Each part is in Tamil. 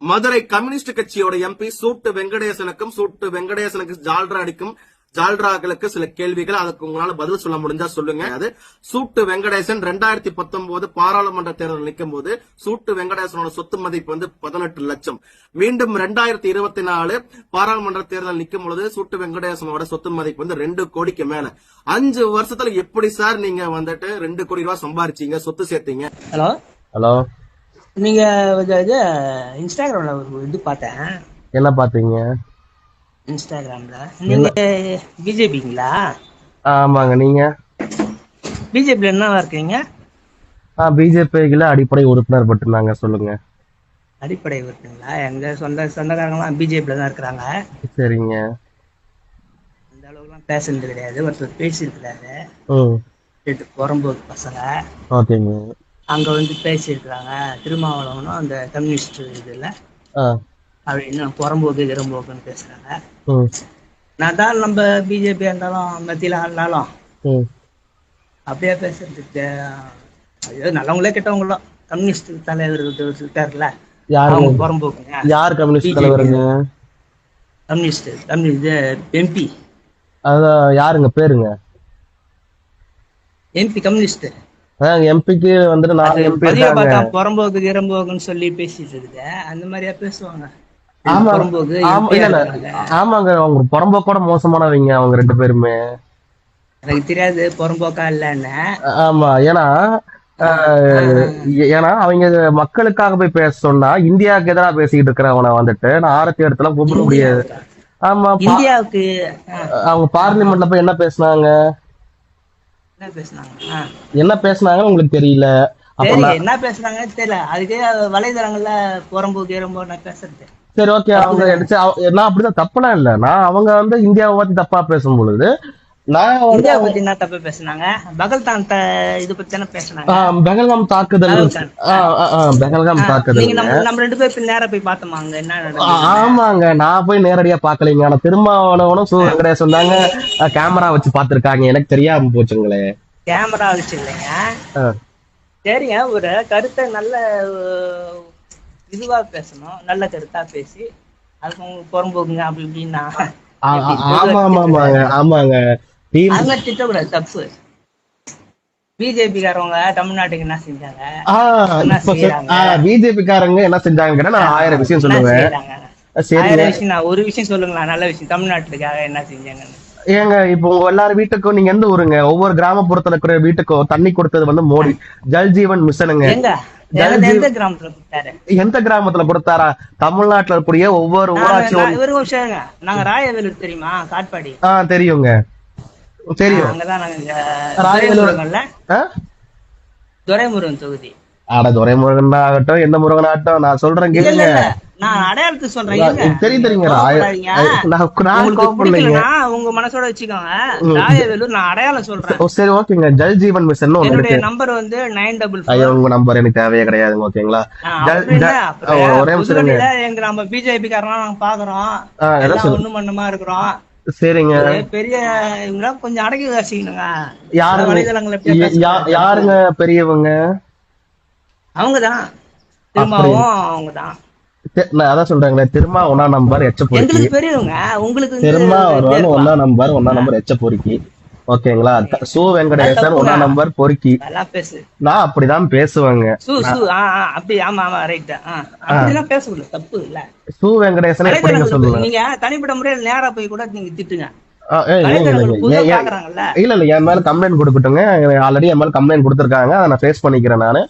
மதுரை கம்யூனிஸ்ட் கட்சியோட எம்பி சூட்டு வெங்கடேசனுக்கும் சூட்டு வெங்கடேசனுக்கு ஜால்ரா அடிக்கும் ஜால்ராக்களுக்கு சில கேள்விகள். அதுக்கு உங்களால பதில் சொல்ல முடிஞ்சா சொல்லுங்க. அது சூட்டு வெங்கடேசன் ரெண்டாயிரத்தி பத்தொன்பது பாராளுமன்ற தேர்தல் நிற்கும் போது சூட்டு வெங்கடேசனோட சொத்து மதிப்பு வந்து பதினெட்டு லட்சம். மீண்டும் ரெண்டாயிரத்தி இருபத்தி நாலு பாராளுமன்ற தேர்தல் நிற்கும் பொழுது சூட்டு வெங்கடேசனோட சொத்து மதிப்பு வந்து ரெண்டு கோடிக்கு மேல. அஞ்சு வருஷத்துல எப்படி சார் நீங்க வந்துட்டு ரெண்டு கோடி ரூபாய் சம்பாரிச்சீங்க சொத்து சேர்த்தீங்க? ஹலோ? ஹலோ? நீங்க இது இன்ஸ்டாகிராம்ல ஒரு இது பார்த்தேன். என்ன பாத்தீங்க இன்ஸ்டாகிராம்ல நீங்க பிஜேபிங்களா ஆமாங்க நீங்க? பிஜேபியில் என்னவா இருக்கீங்க? ஆ பிஜேபிக்குல அடிப்படை உறுப்பினர் பட்டுனாங்க சொல்லுங்க. அடிப்படை இருக்குங்களா எங்க சொந்த சொந்தக்காரங்களாம் பிஜேபியில் தான் இருக்கிறாங்க. சரிங்க. அந்த அளவுக்குலாம் பேசுனது கிடையாது. ஒருத்தர் பேசியிருக்கிறாரு. ரெண்டு புறம்போக்கு பசங்க. ஓகேங்க. அங்க வந்து பேசியிருக்கிறாங்க. திருமாவளவனும் அந்த கம்யூனிஸ்ட் இதுல. அப்படின்னு புறம்போக்கு கிரம்போக்குன்னு பேசுறாங்க. நான் தான் நம்ம பிஜேபி இருந்தாலும் மத்தியில் ஆனாலும் ம் அப்படியே பேசுறதுக்கு ஐயோ நல்லவங்களே கெட்டவங்களோ கம்யூனிஸ்ட் தலைவர் ஒருத்தர் இருக்காருல்ல அவங்க புறம்போக்குங்க. யார் கம்யூனிஸ்ட். தலைவருங்க? கம்யூனிஸ்ட் கம்யூனிஸ்ட் எம்பி அதான் யாருங்க? பேருங்க? எம்பி கம்யூனிஸ்ட் எம்பிக்கு வந்துட்டு நாலு எம்பி பார்த்தா புறம்போக்கு கிரம்போக்குன்னு சொல்லி பேசிட்டு இருக்குது அந்த மாதிரியா பேசுவாங்க. ஆமாங்க அவங்க புறம்போக்கோட மோசமானவங்க அவங்க ரெண்டு பேருமே. எனக்கு தெரியாது புறம்போக்கா இல்லைன்னு. ஆமா ஏன்னா ஏன்னா அவங்க மக்களுக்காக போய் பேச சொன்னா இந்தியாவுக்கு எதிராக பேசிக்கிட்டு இருக்கிறவன வந்துட்டு நான் ஆரத்தி இடத்துல கூப்பிட முடியாது. ஆமா இந்தியாவுக்கு அவங்க பார்லிமெண்ட்ல போய் என்ன பேசுனாங்க? என்ன பேசுனாங்க? ஆ. என்ன பேசுனாங்கன்னு உங்களுக்கு தெரியல. என்ன பேசுனாங்கன்னு தெரியல. அதுக்கே வலைதளங்கள்ல புறம்போக்கு கிரம்போ நான் பேசுறது. சரி ஓகே அவங்க நான் அப்படிதான் தப்புலாம் இல்ல. நான் அவங்க வந்து இந்தியாவை பத்தி தப்பா பேசும் பொழுது இந்தியாவை பத்தி என்ன தப்பு பேசுனாங்க? பகல்தான் த- இது பத்தி தானே பேசுனாங்க? ஆஹ், பெஹல்காம் தாக்குதல் நீங்க நம்ம ரெண்டு பேரும் நேரா போய் பார்த்தோமா அங்க? என்ன ஆமாங்க. நான் போய் நேரடியா பாக்கலைங்க ஆனா திருமாவளவனும் சு வெங்கடேசன் தாங்க கேமரா வச்சு பாத்திருக்காங்க எனக்கு தெரியாம போச்சுங்களே. கேமரா வச்சு இல்லைங்க. சரிங்க ஒரு கருத்தை நல்ல இதுவா பேசணும். நல்ல கருத்தா பேசி அதுக்கு புறம்போக்குங்க அப்படி இப்படின்னா. ஆமா ஆமாங்க. ஆமாங்க. திட்டக்கூடாது தப்பு. பிஜேபி காரவங்க தமிழ்நாட்டுக்கு என்ன செஞ்சாங்க? பிஜேபி காரங்க என்ன செஞ்சாங்க நான் ஆயிரம் விஷயம் சொல்லுவேன். ஆயிரம் விஷயம் நான் ஒரு விஷயம் சொல்லுங்களா நல்ல விஷயம். தமிழ்நாட்டுக்காக என்ன செஞ்சாங்கன்னு. ஏங்க இப்போ உங்க எல்லாரும் வீட்டுக்கும் நீங்க எந்த ஊருங்க? ஒவ்வொரு கிராமப்புறத்துல இருக்கிற வீட்டுக்கும் தண்ணி கொடுத்தது வந்து மோடி. ஜல் ஜீவன் மிஷனுங்க. எந்த- கிராமத்துல கொடுத்தாரு? தமிழ்நாட்டுல இருக்கக்கூடிய ஒவ்வொரு ஊராட்சி நாங்க ராயவேலூர் தெரியுமா? காட்பாடி. ஆ தெரியுங்க. தெரியும். அங்கதான் நாங்க? துரைமுருகன் தொகுதி. அட துரைமுருகன் ஆகட்டும் எந்த முருகன் ஆகட்டும் நான் சொல்றேன் கேளுங்க. நான் அடையாளத்துக்கு சொல்றேன். தெரியும் தெரியுங்க உங்க மனசோட வச்சுக்கோங்க. ராயவேலூர் நான் அடையாளம் சொல்றேன். சரி ஓகேங்க. ஜல் ஜீவன் மிஷன் இருக்கு. நம்பர் வந்து நைன் டபுள் ஐயோ உங்க நம்பர் எனக்கு தேவையே கிடையாதுங்க ஓகேங்களா? ஒரே நிமிஷம். எங்க நம்ம பிஜேபி காரனா நாங்க பாக்குறோம். எல்லாம் ஒண்ணு மண்ணமா இருக்கிறோம். சரிங்க. பெரிய இவங்க கொஞ்சம் அடக்கி வாசிக்கணுங்க யாருங்க யாருங்க பெரியவங்க? அவங்கதான். திரும்பவும் அவங்கதான். அதான் சொல்றேங்களே திருமா ஒன்னா நம்பர் எச்ச பொறுக்கி பெரியவங்க. உங்களுக்கு திருமா. ஒன்னா நம்பர் ஒன்னா நம்பர் எச்ச பொறுக்கி ஓகேங்களா? சு வெங்கடேசன் ஒன்னா நம்பர் பொறுக்கி. நல்லா பேசு. நான் அப்படிதான் பேசுவேங்க. அப்படி ஆமா ஆமா ரைட் அப்படிலாம் பேசக்கூடாது. தப்பு இல்ல. சு வெங்கடேசன் எப்படிங்க சொல்லுவேன் நீங்க தனிப்பட்ட முறையில் நேரா போய் கூட நீங்க திட்டுங்க. இல்ல இல்ல என் மேல கம்ப்ளைண்ட் கொடுக்கட்டுங்க. ஆல்ரெடி என் மேல கம்ப்ளைண்ட் கொடுத்திருக்காங்க. அதை நான் ஃபேஸ் பண்ணிக்கிறேன் நானு.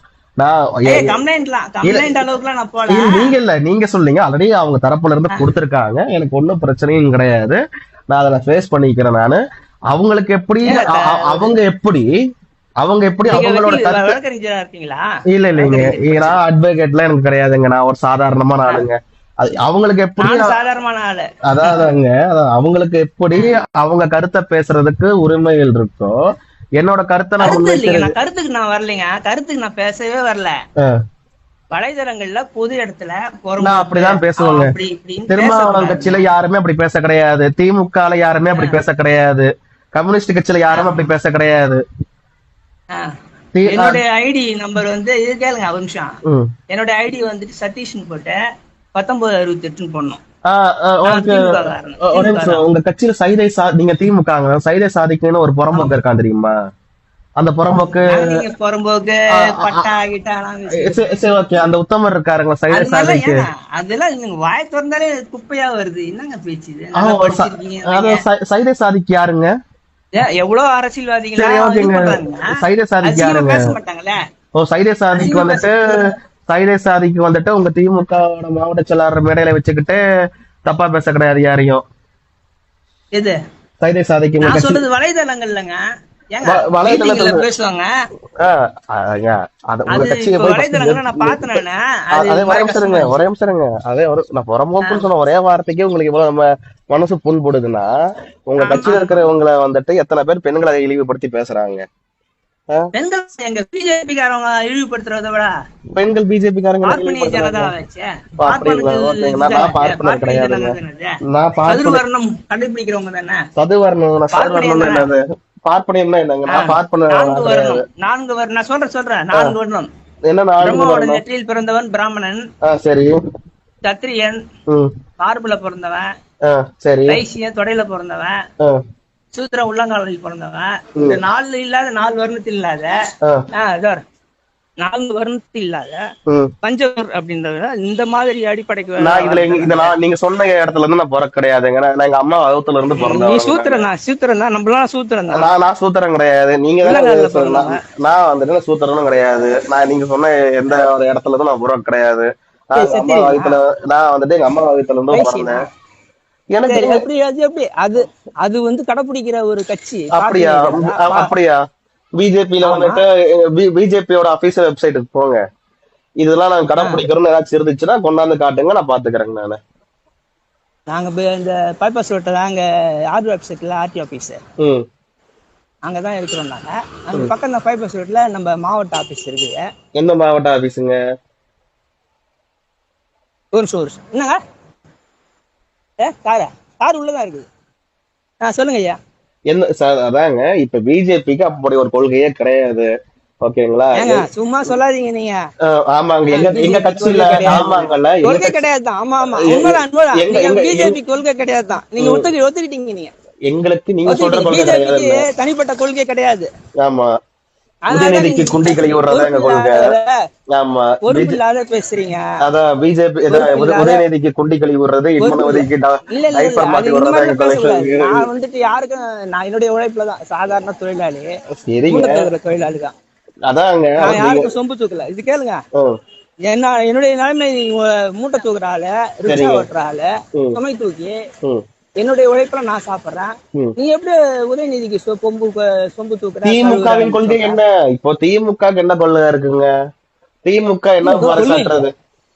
நீங்க இல்ல நீங்க சொல்றீங்க ஆல்ரெடி அவங்க தரப்புல இருந்து கொடுத்திருக்காங்க. எனக்கு ஒன்னும் பிரச்சனையும் கிடையாது. நான் அதை ஃபேஸ் பண்ணிக்கிறேன் நானு. அவங்களுக்கு எப்படி அவங்க எப்படி அவங்க எப்படி அவங்களோட இல்ல இல்லைங்க. நான் அட்வொகேட்லாம் எனக்கு கிடையாதுங்க நான் ஒரு சாதாரணமான ஆளுங்க. அவங்களுக்கு எப்படி அதான் அவங்களுக்கு எப்படி அவங்க கருத்தை பேசுறதுக்கு உரிமைகள் இருக்கோ என்னோட கருத்தை நான் கருத்துக்கு நான் வரலைங்க. கருத்துக்கு நான் பேசவே வரல. வலைதளங்கள்ல பொது இடத்துல நான் அப்படிதான் பேசுவேங்க. திருமாவளவன். கட்சியில யாருமே அப்படி பேச கிடையாது. திமுகல யாருமே அப்படி பேச கிடையாது. கம்யூனிஸ்ட் கட்சியில யாருமே அப்படி பேச கிடையாது. என்னுடைய ஐடி நம்பர் வந்து இது கேளுங்க ஒரு நிமிஷம். என்னோட ஐடி வந்துட்டு சதீஷ்னு போட்டு பத்தொன்பது அறுபத்தி எட்டுன்னு போடணும் உங்க கட்சியில சைதை சா நீங்க திமுக சைதை சாதிக்குன்னு ஒரு புறம்போக்கு இருக்கான் தெரியுமா? அந்த புறம்போக்கு புறம்போக்கு சரி, ஓகே. அந்த உத்தமர் இருக்காருங்களா மாதிரிலாம் சாதிக்கு? அதெல்லாம் நீங்க வாய் திறந்தாலே குப்பையா வருது. என்னங்க பேச்சு சைதை சாதிக்கு யாருங்க? எவ்வளவு அரசியல்வாதிகள் ஓ சைதை சாதிக்கு வந்துட்டு சைதை சாதிக்கு வந்துட்டு உங்க திமுகவோட மாவட்ட செயலாளர் மேடையில வச்சுக்கிட்டு தப்பா பேச கிடையாது யாரையும். எது? சைதை சாதிக்கு வலைதளங்கள்லங்க. வலைதளத்துல- பேசுவாங்க. ஒரே நிமிஷம் அதே ஒரு நான் புறம்போக்குன்னு சொன்ன ஒரே வார்த்தைக்கே உங்களுக்கு இவ்வளவு நம்ம மனசு புண்படுதுன்னா உங்க கட்சியில இருக்கிறவங்களை வந்துட்டு எத்தனை பேர் பெண்களை இழிவுபடுத்தி பேசுறாங்க? பெண்கள் எங்க பிஜேபி காரவங்க இழிவுபடுத்துறத விட பெண்கள் பிஜேபி காரங்க. நான் பார்ப்பனர் கிடையாதுங்க. நான் கண்டுபிடிக்கிறவங்க தானே. சதுவர்ணம் என்னது? பார்ப்பனியம்னா என்னங்க? நான் பார்ப்பன நான்கு வருணம் நான் சொல்றேன் சொல்றேன். நான்கு வருணம் என்ன நான்கு வரணும் நெற்றியில் பிறந்தவன் பிராமணன். சரி. சத்திரியன். ம். மார்புல பிறந்தவன். சரி. வைசியன் தொடையில பிறந்தவன். சூத்திர உள்ளங்காலில் பிறந்தவன். இந்த நாலு இல்லாத நாலு வருணத்தில் இல்லாத. நான்கு வருணத்தில் இல்லாத பஞ்சவர் அப்படின்றத இந்த மாதிரி அடிப்படைக்கு நான் இதுல இந்த நான் நீங்க சொன்ன இடத்துல இருந்து நான் பிறக்க கிடையாதுங்க. நான் எங்க அம்மா வகுத்துல இருந்து நீ பிறந்தேன் சூத்திரன்? தான் சூத்திரன் தான். நம்மளாம் சூத்திரன் தான். நான் நான் சூத்திரம் கிடையாது. நீங்க நான் வந்துட்டு சூத்திரனும் கிடையாது. நான் நீங்க சொன்ன எந்த ஒரு இடத்துல இருந்து நான் பிறக்க கிடையாது. நான் அம்மா வகுத்துல நான் வந்துட்டு எங்க அம்மா வகுத்துல இருந்து பிறந்தேன். எனக்கு எப்படி அது எப்படி அது அது வந்து கடைபிடிக்கிற ஒரு கட்சி. அப்படியா? அப்படியா? பிஜேபியில வந்துட்டு பிஜேபியோட அபிஷியல் வெப்சைட்டுக்கு போங்க. இதெல்லாம் நாங்க கடைப்பிடிக்கிறோம்னு ஏதாச்சும் இருந்துச்சுன்னா கொண்டாந்து காட்டுங்க நான் பாத்துக்கிறேங்க நானு. நாங்க இந்த பைபாஸ் ரோட்டில் அங்க ஆர்டி வெப்சைட்ல ஆர்டி ஆபீஸ் ம். அங்கதான் இருக்கிறோம் நாங்க. அங்க பக்கம் தான் பைபாஸ் ரோட்ல நம்ம மாவட்ட ஆபீஸ் இருக்குது. எந்த மாவட்ட ஆபீஸுங்க ஒரு நிமிஷம் ஒரு என்னங்க? ஏ காரா? கார் உள்ளதான் இருக்குது. ஆ சொல்லுங்க ஐயா. என்ன சார் அதாங்க இப்ப பிஜேபிக்கு அப்படி ஒரு கொள்கையே கிடையாது. ஓகேங்களா? சும்மா சொல்லாதீங்க நீங்க. ஆமாங்க. எங்க எங்க கட்சியில கொள்கை கிடையாது. ஆமாங்கல்ல கொள்கை கிடையாது ஆமா ஆமா. உண்மைதான் பிஜேபி கொள்கை கிடையாது தான். நீங்க ஒத்துக்க ஒத்துக்கிட்டீங்க நீங்க. எங்களுக்கு நீங்க சொல்ற கொள்கை தனிப்பட்ட கொள்கை கிடையாது. ஆமா. உதயநிதிக்கு நீங்க குண்டி கழுவி விடுறதா எங்க கொள்கை. ஆமா பேசுறீங்க. அதான் பிஜேபி உதயநிதிக்கு குண்டி கழுவி விடுறது இன்மனவதிக்கு மாத்தி கொள்கை பேசக்கூடாது. நான் வந்துட்டு யாருக்கும் நான் என்னுடைய உழைப்புல தான் சாதாரண தொழிலாளி. சரிங்க. தொழிலாளி தான். அதாங்க யாருக்கும் சொம்பு தூக்கல. இது கேளுங்க. என்ன என்னுடைய நிலைமை மூட்டை தூக்குற ஆளு ரிக்ஷா. ஓட்டுற ஆளு. சுமை தூக்கி. என்னுடைய உழைப்புல நான் சாப்பிடுறேன். நீ எப்படி உதயநிதிக்கு சொ- பொம்பு சொம்பு தூக்குற? திமுகவின் கொள்கை என்ன? இப்போ திமுக என்ன கொள்கை இருக்குங்க? திமுக என்ன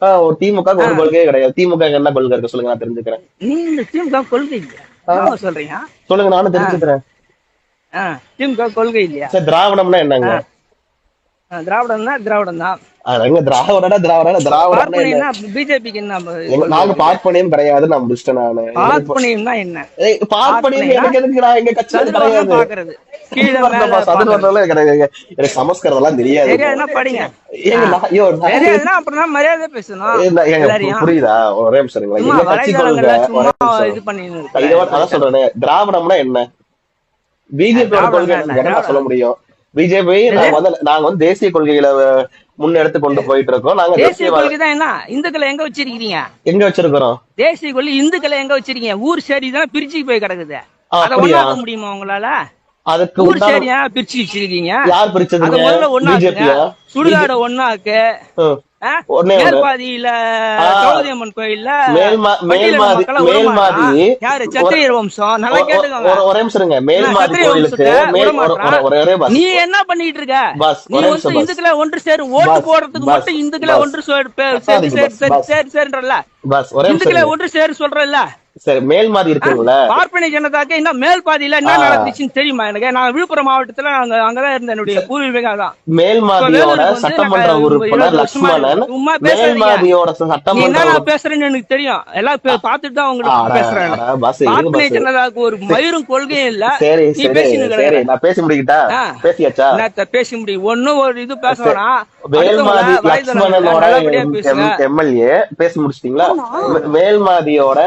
ஆஹ் ஒரு திமுக ஒரு கொள்கையே கிடையாது. திமுக என்ன கொள்கை இருக்கு சொல்லுங்க நான் தெரிஞ்சுக்கிறேன். நீ இந்த திமுக கொள்கை சொல்றீங்க? சொல்லுங்க நானும் தெரிஞ்சுக்கிறேன். திமுக கொள்கை இல்லையா? சரி திராவிடம்னா என்னங்க? ஆ, திராவிடம் தான் திராவிடம்னா என்ன? பிஜேபிக்கு நாங்க பார்ப்பனியம் கிடையாது நான் முடிச்சிட்டேன் நானு. பார்ப்பனியம்னா என்ன? பார்ப்பனியம் எனக்கு எதுக்கு நான் எங்க சதுர்வர்ணம் கிடையாது? பாக்குறது எனக்கு சமஸ்கிருதம் எல்லாம் தெரியாது. படிங்க. மரியாதை பேசணும். புரியுதா? ஒரே கட்சி சொல்றேனே திராவிடம்னா என்ன? பிஜேபி திராவிடம் கொள்கை சொல்ல முடியும். பிஜேபி நாங்க வந்து நாங்க வந்து தேசிய கொள்கைகளை முன்னெடுத்து கொண்டு போயிட்டு இருக்கோம் நாங்க தேசிய கொள்கை தான் என்ன? இந்துக்களை எங்க வச்சிருக்கீங்க எங்க வச்சிருக்கிறோம்? தேசிய கொள்கை இந்துக்களை எங்க வச்சிருக்கீங்க? ஊர் சரி தான் பிரிச்சு போய் கிடக்குது. அதை முடியுமா உங்களால? அதுக்கு பிரிச்சு வச்சிருக்கீங்க. யார் சுடுகாடு ஆ? ஒன்னே ஒரே பஸ். நீ என்ன பண்ணிட்டு இருக்க? இந்துக்களை ஒன்று சேரு. ஓட்டு போடுறதுக்கு மட்டும் இந்துக்களை. ஒன்று சேரு. ஒன்று சேரு சொல்றல்ல. சரி மேல் மாதிரி இருக்குங்களா பார்ப்பனை ஜனதாக்கு இன்னும் மேல் பாதியில என்ன. நடந்துச்சுன்னு தெரியுமா எனக்கு? நான் விழுப்புரம் மாவட்டத்துல அங்க அங்கதான் இருந்தேன் என்னுடைய பூர்வீகம் அதான். மேல் மாதியோட சட்டமன்ற உறுப்பினர் லக்ஷ்மணன். சும்மா மேல் பேசாதீங்க. மாதியோட நீ சட்டமன்ற என்ன நான் பேசுறேன்னு எனக்கு தெரியும். எல்லாம் பே- பார்த்துட்டு தான் உங்களுக்கு பேசுறேன். பார்ப்பனை ஜனதாக்கு ஒரு மயிரும் கொள்கையும் இல்ல. சரி நீ சரி. நான் பேசி முடிக்கிட்டா. பேசியாச்சா? என்னத்த பேச முடியும் ஒண்ணும் ஒரு இது பேச வேணாம் வேல்மாதி அடுத்தவங்க வாய் திறந்து லக்ஷ்மணனோட நல்லபடியா பேசுங்க எம்எல்ஏ பேசி முடிச்சிட்டீங்களா? வேல்மாதியோட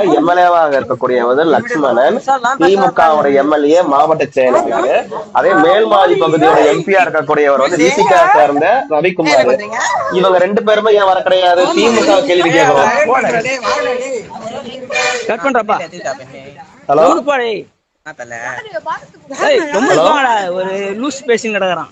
எம்எல்ஏவாக இருக்கக்கூடியவர் லக்ஷ்மணன் திமுகவோட எம்எல்ஏ மாவட்ட செயலாளர் அதே மேல்மாதி பகுதியோட எம்பியா இருக்கக்கூடியவர் வந்து விசிகா சேர்ந்த ரவிக்குமார். இவங்க ரெண்டு பேருமே ஏன் வர கிடையாது? திமுக கேள்வி கேட்கணும் கட் பண்றப்பா. ஹலோ? ஒரு லூஸ் பேசி கிடக்குறான்.